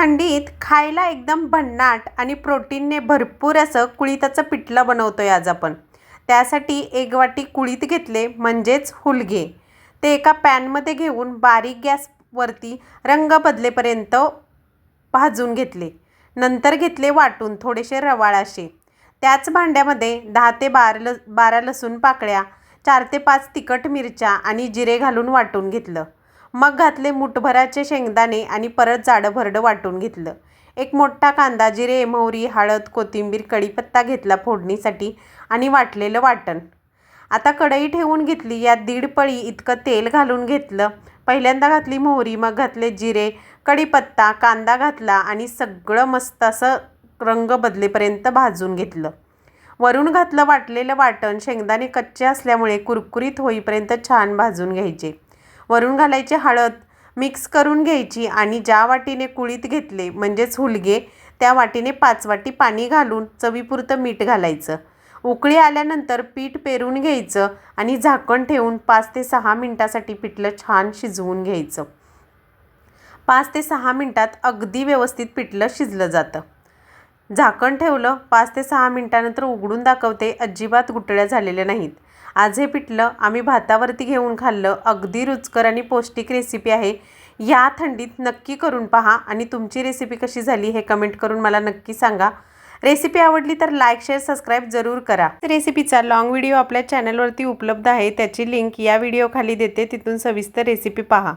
थंडीत खायला एकदम भन्नाट आणि प्रोटीनने भरपूर असं कुळीथाचं पिठलं बनवतो आहे आज आपण. त्यासाठी एक वाटी कुळीत घेतले म्हणजेच हुलगे. ते एका पॅनमध्ये घेऊन बारीक गॅसवरती रंग बदलेपर्यंत भाजून घेतले. नंतर घेतले वाटून थोडेसे रवाळ असे त्याच भांड्यामध्ये दहा ते बार ल बारा लसूण पाकळ्या चार ते पाच तिखट मिरच्या आणि जिरे घालून वाटून घेतलं. मग घातले मुठभराचे शेंगदाणे आणि परत जाडं भरडं वाटून घेतलं. एक मोठा कांदा जिरे मोहरी हळद कोथिंबीर कढीपत्ता घेतला फोडणीसाठी आणि वाटलेलं वाटण. आता कढई ठेवून घेतली यात दीड पळी इतकं तेल घालून घेतलं. पहिल्यांदा घातली मोहरी मग घातले जिरे कढीपत्ता कांदा घातला आणि सगळं मस्त असं रंग बदलेपर्यंत भाजून घेतलं. वरून घातलं वाटलेलं वाटण शेंगदाणे कच्चे असल्यामुळे कुरकुरीत होईपर्यंत छान भाजून घ्यायचे. वरून घालायची हळद मिक्स करून घ्यायची आणि ज्या वाटीने कुळीत घेतले म्हणजेच हुलगे त्या वाटीने पाच वाटी पाणी घालून चवीपुरतं मीठ घालायचं. उकळी आल्यानंतर पीठ पेरून घ्यायचं आणि झाकण ठेवून पाच ते सहा मिनटासाठी पिठलं छान शिजवून घ्यायचं. पाच ते सहा मिनटात अगदी व्यवस्थित पिठलं शिजलं जातं. झाकण ठेवलं पाच ते सहा मिनटानंतर उघडून दाखवते अजिबात गुटळ्या झालेल्या नाहीत. आज हे पिठलं आम्ही भातावरती घेऊन खाल्लं अगदी रुचकर आणि पौष्टिक रेसिपी आहे. या थंडीत नक्की करून पहा आणि तुमची रेसिपी कशी झाली हे कमेंट करून मला नक्की सांगा. रेसिपी आवडली तर लाईक शेअर सबस्क्राईब जरूर करा. रेसिपीचा लाँग व्हिडिओ आपल्या चॅनलवरती उपलब्ध आहे. त्याची लिंक या व्हिडिओ खाली देते. तिथून सविस्तर रेसिपी पहा.